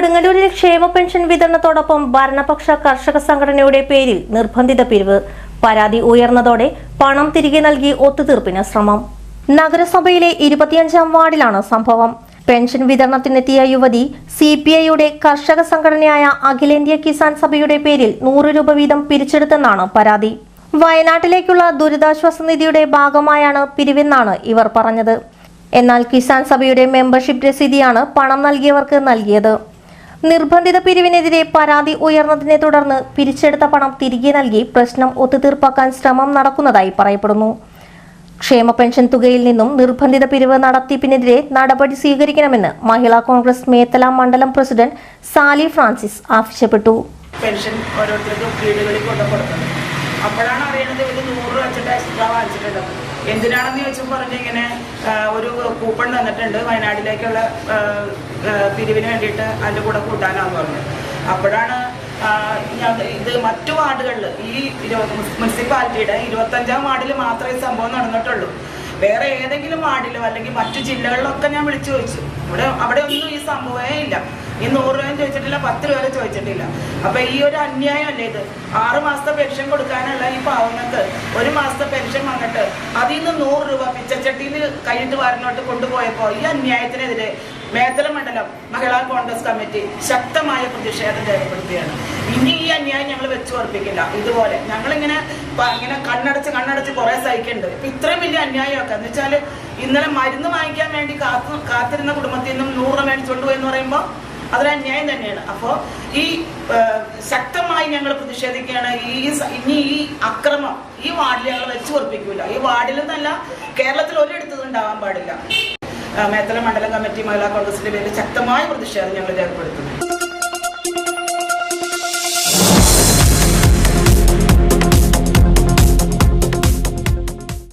കൊടുങ്ങല്ലൂരിൽ ക്ഷേമ പെൻഷൻ വിതരണത്തോടൊപ്പം ഭരണപക്ഷ കർഷക സംഘടനയുടെ പേരിൽ നിർബന്ധിത പിരിവ്. പരാതി ഉയർന്നതോടെ പണം തിരികെ നൽകി ഒത്തുതീർപ്പിന് ശ്രമം. നഗരസഭയിലെ ഇരുപത്തിയഞ്ചാം വാർഡിലാണ് സംഭവം. പെൻഷൻ വിതരണത്തിനെത്തിയ യുവതി സി പി ഐയുടെ കർഷക സംഘടനയായ അഖിലേന്ത്യാ കിസാൻ സഭയുടെ പേരിൽ നൂറ് രൂപ വീതം പിരിച്ചെടുത്തെന്നാണ് പരാതി. വയനാട്ടിലേക്കുള്ള ദുരിതാശ്വാസ നിധിയുടെ ഭാഗമായാണ് പിരിവെന്നാണ് ഇവർ പറഞ്ഞത്. എന്നാൽ കിസാൻ സഭയുടെ മെമ്പർഷിപ്പ് രസീതിയാണ് പണം നൽകിയവർക്ക് നൽകിയത്. നിർബന്ധിത പിരിവിനെതിരെ പരാതി ഉയർന്നതിനെ തുടർന്ന് പിരിച്ചെടുത്ത പണം തിരികെ നൽകി പ്രശ്നം ഒത്തുതീർപ്പാക്കാൻ ശ്രമം നടക്കുന്നതായി പറയപ്പെടുന്നു. ക്ഷേമ പെൻഷൻ തുകയിൽ നിന്നും നിർബന്ധിത പിരിവ് നടത്തിപ്പിനെതിരെ നടപടി സ്വീകരിക്കണമെന്ന് മഹിളാ കോൺഗ്രസ് മേത്തല മണ്ഡലം പ്രസിഡന്റ് സാലി ഫ്രാൻസിസ് ആവശ്യപ്പെട്ടു. പെൻഷൻ ഓരോരുത്തർക്കും വീടുകളിൽ കൊണ്ടു അപ്പോഴാണ് അറിയണത് ഇവർ നൂറ് വെച്ചിട്ട് എക്സ്ട്രാ വാങ്ങിച്ചിട്ടുണ്ട് എന്തിനാണെന്ന് ചോദിച്ചപ്പോൾ പറഞ്ഞ ഇങ്ങനെ ഒരു കൂപ്പൺ തന്നിട്ടുണ്ട്. വയനാട്ടിലേക്കുള്ള പിരിവിന് വേണ്ടിയിട്ട് അതിന്റെ കൂടെ കൂട്ടാനാന്ന് പറഞ്ഞു. അപ്പോഴാണ് ഇത് മറ്റു വാർഡുകളിൽ ഈ മുനിസിപ്പാലിറ്റിയുടെ ഇരുപത്തഞ്ചാം വാർഡിൽ മാത്രമേ സംഭവം നടന്നിട്ടുള്ളൂ. വേറെ ഏതെങ്കിലും വാർഡിലോ അല്ലെങ്കിൽ മറ്റു ജില്ലകളിലൊക്കെ ഞാൻ വിളിച്ചു ചോദിച്ചു. ഇവിടെ അവിടെ ഒന്നും ഈ സംഭവമേ ഇല്ല. ഈ നൂറ് രൂപയും ചോദിച്ചിട്ടില്ല പത്ത് രൂപ ചോദിച്ചിട്ടില്ല. അപ്പൊ ഈ ഒരു അന്യായം അല്ലേ ഇത്? ആറ് മാസത്തെ പെൻഷൻ കൊടുക്കാനുള്ള ഈ പാവങ്ങൾക്ക് ഒരു മാസത്തെ പെൻഷൻ വന്നിട്ട് അതിൽ നിന്ന് നൂറ് രൂപ പിച്ചച്ചട്ടിയിൽ കൈയിട്ട് വാരനോട്ട് കൊണ്ടുപോയപ്പോൾ ഈ അന്യായത്തിനെതിരെ മേത്തല മണ്ഡലം മഹിളാ കോൺഗ്രസ് കമ്മിറ്റി ശക്തമായ പ്രതിഷേധം രേഖപ്പെടുത്തുകയാണ്. ഇനി ഈ അന്യായം ഞങ്ങൾ വെച്ചു ഉറപ്പിക്കില്ല. ഇതുപോലെ ഞങ്ങളിങ്ങനെ ഇങ്ങനെ കണ്ണടച്ച് കണ്ണടച്ച് കുറെ സഹിക്കുന്നുണ്ട് ഇപ്പൊ ഇത്രയും വലിയ അന്യായമൊക്കെ എന്ന് വെച്ചാൽ ഇന്നലെ മരുന്ന് വാങ്ങിക്കാൻ വേണ്ടി കാത്തു കാത്തിരുന്ന കുടുംബത്തിൽ നിന്നും നൂറ് മേടിച്ചുകൊണ്ട് എന്ന് പറയുമ്പോൾ അതൊരു അന്യായം തന്നെയാണ്. അപ്പോൾ ഈ ശക്തമായി ഞങ്ങൾ പ്രതിഷേധിക്കുകയാണ്. ഈ ഇനി ഈ അക്രമം ഈ വാർഡിൽ ഞങ്ങൾ വെച്ച് ഉറപ്പിക്കില്ല ഈ വാർഡിലെന്നല്ല കേരളത്തിൽ ഒരിടത്തും ഉണ്ടാവാൻ പാടില്ല. മേത്തല മണ്ഡലം കമ്മിറ്റി മഹിളാ കോൺഗ്രസിന്റെ പേരിൽ ശക്തമായ പ്രതിഷേധം ഞങ്ങൾ രേഖപ്പെടുത്തുന്നു